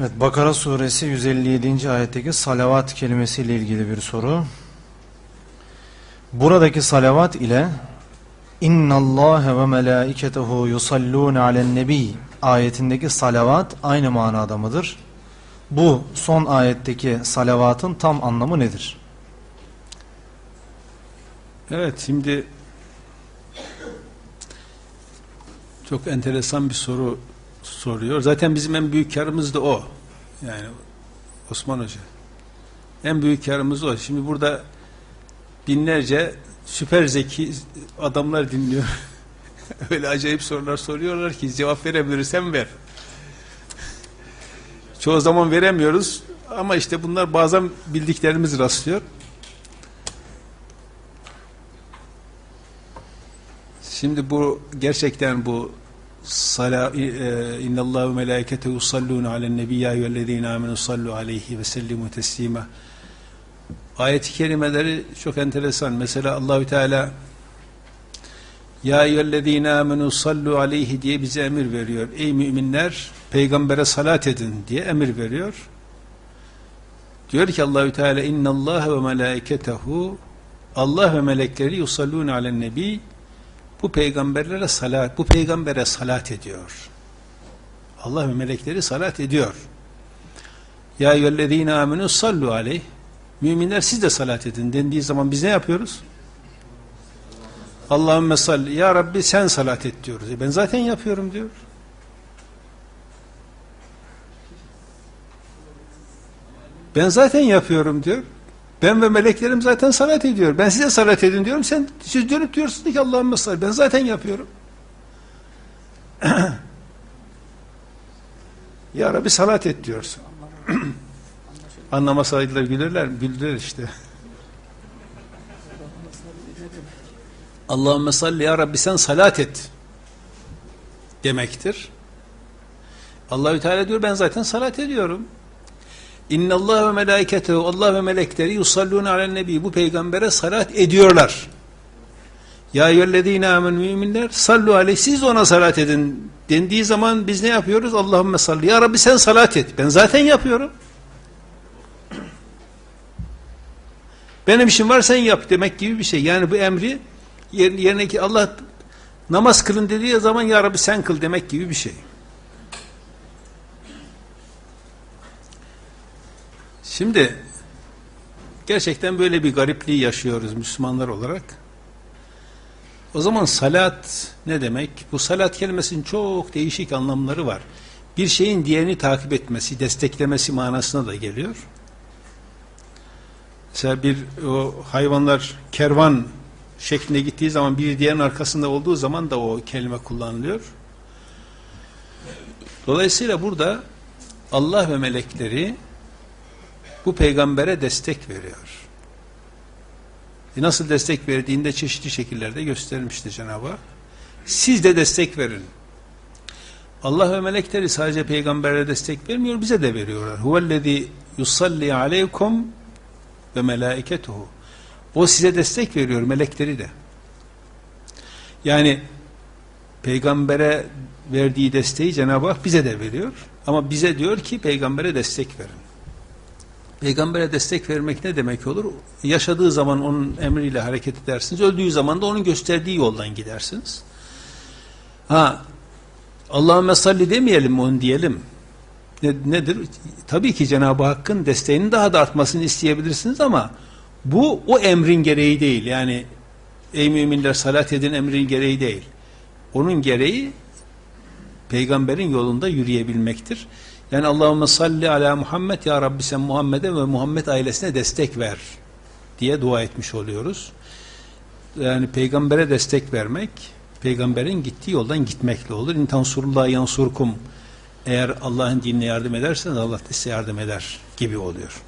Evet, Bakara suresi 157. ayetteki salavat kelimesiyle ilgili bir soru. Buradaki salavat ile İnna Allah ve melaiketehu yusallun alen nebi ayetindeki salavat aynı manada mıdır? Bu son ayetteki salavatın tam anlamı nedir? Evet şimdi çok enteresan bir soru soruyor. Zaten bizim en büyük karımız da o. Yani Osman Hoca. En büyük karımız o. Şimdi burada binlerce süper zeki adamlar dinliyor. Öyle acayip sorular soruyorlar ki cevap verebilirsen ver. Çoğu zaman veremiyoruz ama işte bunlar bazen bildiklerimiz rastlıyor. Şimdi bu gerçekten bu sala e, innallahu ve melaiketehu yusallun alen nebi ya eyyühellezine amenu sallu aleyhi ve ayet-i kerimeleri çok enteresan. Mesela Allahü Teala ya eyyühellezine amenu sallu aleyhi diye bize emir veriyor. Ey müminler peygambere salat edin diye emir veriyor. Diyor ki Allahü Teala innallaha ve melaiketehu Allah ve melekleri yusallun alen nebi bu peygamberlere salat, bu peygambere salat ediyor. Allah ve melekleri salat ediyor. Ya eyyühellezine amenu sallu aleyh. Müminler siz de salat edin dendiği zaman biz ne yapıyoruz? Allahümme salli. Ya Rabbi sen salat et diyoruz. E ben zaten yapıyorum diyor. Ben zaten yapıyorum diyor. Ben ve meleklerim zaten salat ediyor. Ben size salat edin diyorum. Sen siz dönüp diyorsunuz ki Allah'ım salli. Ben zaten yapıyorum. ya Rabbi salat et diyorsun. Anlamasaydılar gülürler mi? Güldüler işte. Allahümme salli ya Rabbi sen salat et demektir. Allahü Teala diyor ben zaten salat ediyorum. İnna Allah ve melaiketehu Allah ve melekleri yusallun alen nebi bu peygambere salat ediyorlar. Ya eyyühellezine amen müminler sallu aleyh siz ona salat edin dendiği zaman biz ne yapıyoruz? Allahümme salli ya Rabbi sen salat et. Ben zaten yapıyorum. Benim işim var sen yap demek gibi bir şey. Yani bu emri yerine ki Allah namaz kılın dediği zaman ya Rabbi sen kıl demek gibi bir şey. Şimdi gerçekten böyle bir garipliği yaşıyoruz Müslümanlar olarak. O zaman salat ne demek? Bu salat kelimesinin çok değişik anlamları var. Bir şeyin diğerini takip etmesi, desteklemesi manasına da geliyor. Mesela bir o hayvanlar kervan şeklinde gittiği zaman bir diğerinin arkasında olduğu zaman da o kelime kullanılıyor. Dolayısıyla burada Allah ve melekleri bu peygambere destek veriyor. E nasıl destek verdiğinde çeşitli şekillerde göstermişti Cenab-ı Hak. Siz de destek verin. Allah ve melekleri sadece peygambere destek vermiyor, bize de veriyorlar. Huvellezî yusalli aleykum ve melaiketuhu. O size destek veriyor, melekleri de. Yani peygambere verdiği desteği Cenab-ı Hak bize de veriyor. Ama bize diyor ki peygambere destek verin. Peygambere destek vermek ne demek olur? Yaşadığı zaman onun emriyle hareket edersiniz. Öldüğü zaman da onun gösterdiği yoldan gidersiniz. Ha, Allahümme salli demeyelim onu diyelim. Ne, nedir? Tabii ki Cenab-ı Hakk'ın desteğinin daha da artmasını isteyebilirsiniz ama bu o emrin gereği değil. Yani ey müminler salat edin emrin gereği değil. Onun gereği peygamberin yolunda yürüyebilmektir. Yani Allahümme salli ala Muhammed ya Rabbi sen Muhammed'e ve Muhammed ailesine destek ver diye dua etmiş oluyoruz. Yani peygambere destek vermek, peygamberin gittiği yoldan gitmekle olur. İntansurullah yansurkum eğer Allah'ın dinine yardım ederseniz Allah size yardım eder gibi oluyor.